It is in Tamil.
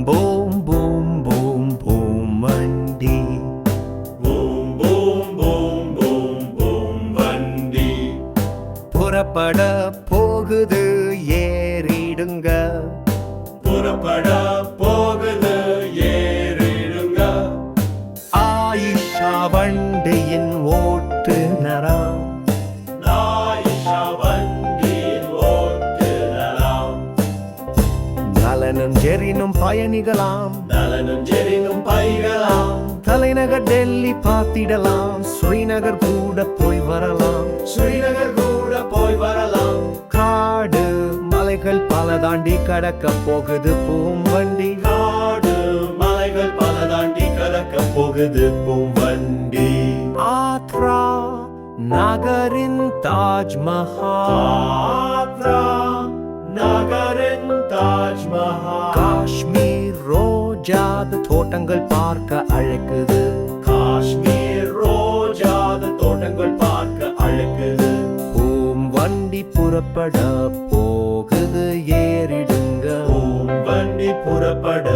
Boom boom boom boom boom வண்டி boom boom boom boom boom வண்டி புறப்பட போகுது ஏறிடுங்க. புறப்பட நலனும் ஜெரினும் பயணிகளாம். நலனும் ஜெரினும் பைகளாம் தலைநகர் டெல்லி பார்த்திடலாம். ஸ்ரீநகர் கூட போய் வரலாம். ஸ்ரீநகர் கூட போய் வரலாம். காடு மலைகள் பல தாண்டி கடக்க போகுது பூம்பண்டி காடு மலைகள் பல தாண்டி கடக்க போகுது பூவண்டி ஆத்ரா நகரின் தாஜ்மஹால். நகரின் தாஜ்மஹால் காஷ்மீர் ரோஜாத தோட்டங்கள் பார்க்க அழைக்குது. காஷ்மீர் ரோஜாத தோட்டங்கள் பார்க்க அழைக்குது. பூம் வண்டி புறப்பட போகுது ஏறிடுங்க. பூவண்டி புறப்பட